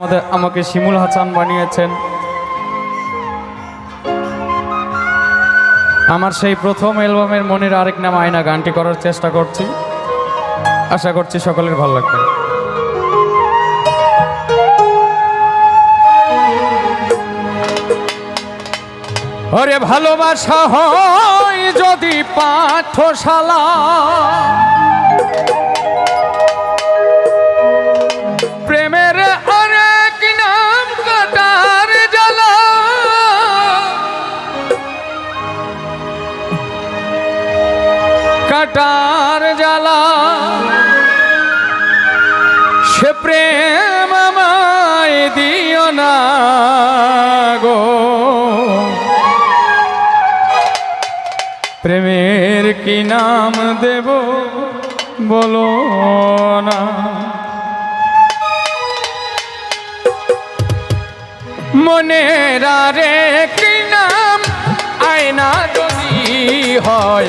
আমাদের আমাকে শিমুল হাসান বানিয়েছেন। আমার সেই প্রথম অ্যালবামের মনের আরেক নাম আয়না গানটি করার চেষ্টা করছি। আশা করছি সকলের ভালো লাগবে। ওরে ভালোবাসা হয় যদি পাঠশালা। কাটার জ্বালা। সে প্রেম আমায় দিও না গো। প্রেমের কি নাম দেব বলো না। মনের আরে কি নাম আয়না যদি হয়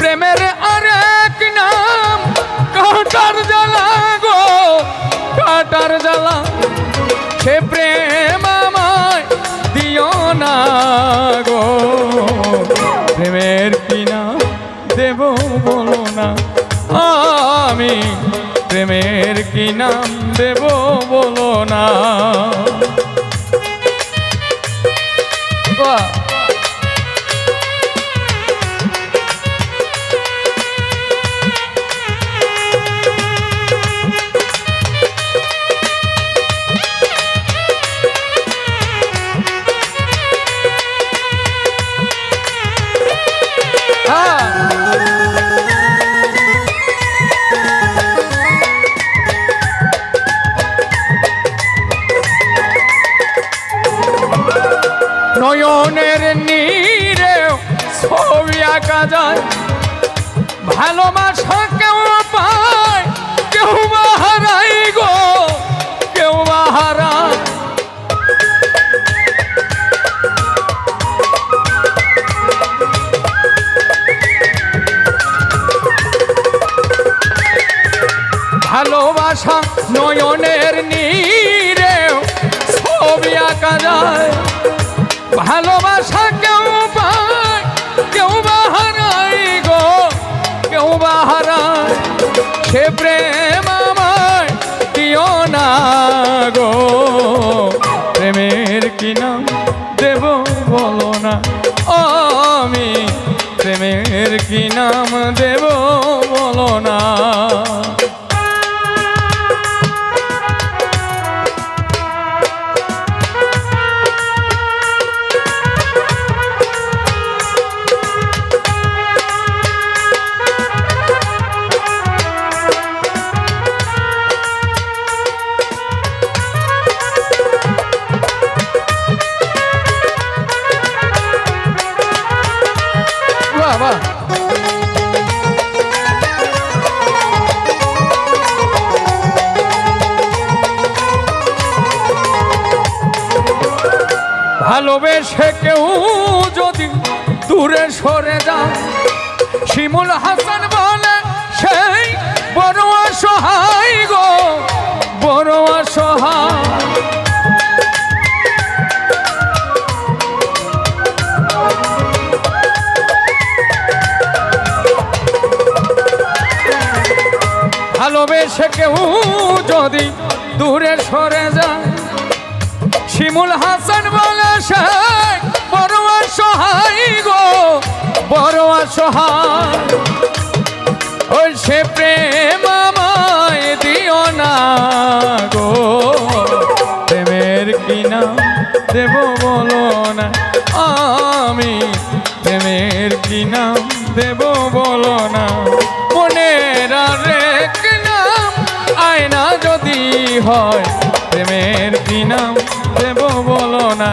প্রেমের আরেক নাম, কাটার জ্বালা গো, কাটার জ্বালা। সে প্রেম আমায় দিও না গো। প্রেমের কি নাম দেব বলো না। আমি প্রেমের কি নাম দেব বলো না। যায়। ভালোবাসা কেউ পায়, কেউ বা হারাই গো, কেউ বা হারায়। ভালোবাসা নয়নের নীরে ছবি আঁকা যায়। ভালোবাসা কেউ সে প্রেম আমায় দিও না গো। প্রেমের কি নাম দেব বলো না। আমি প্রেমের কি নাম দেব বলো না। ভালোবেসে কেউ যদি দূরে সরে যায় শিমুল হাসান বলে, সেই বড় অসহায় গো, বড় অসহায়। ভালোবেসে কেউ যদি দূরে সরে যায় শিমুল হাসান বলে সে বড় অসহায় গো, বড় অসহায় ওই সে প্রেম আমায় দিও না গো। প্রেমের কি নাম দেব বলো না, আমি প্রেমের কি নাম দেব বলো না। মনের রেক নাম আয়না যদি হয়, প্রেমের কি নাম দেব বলো না।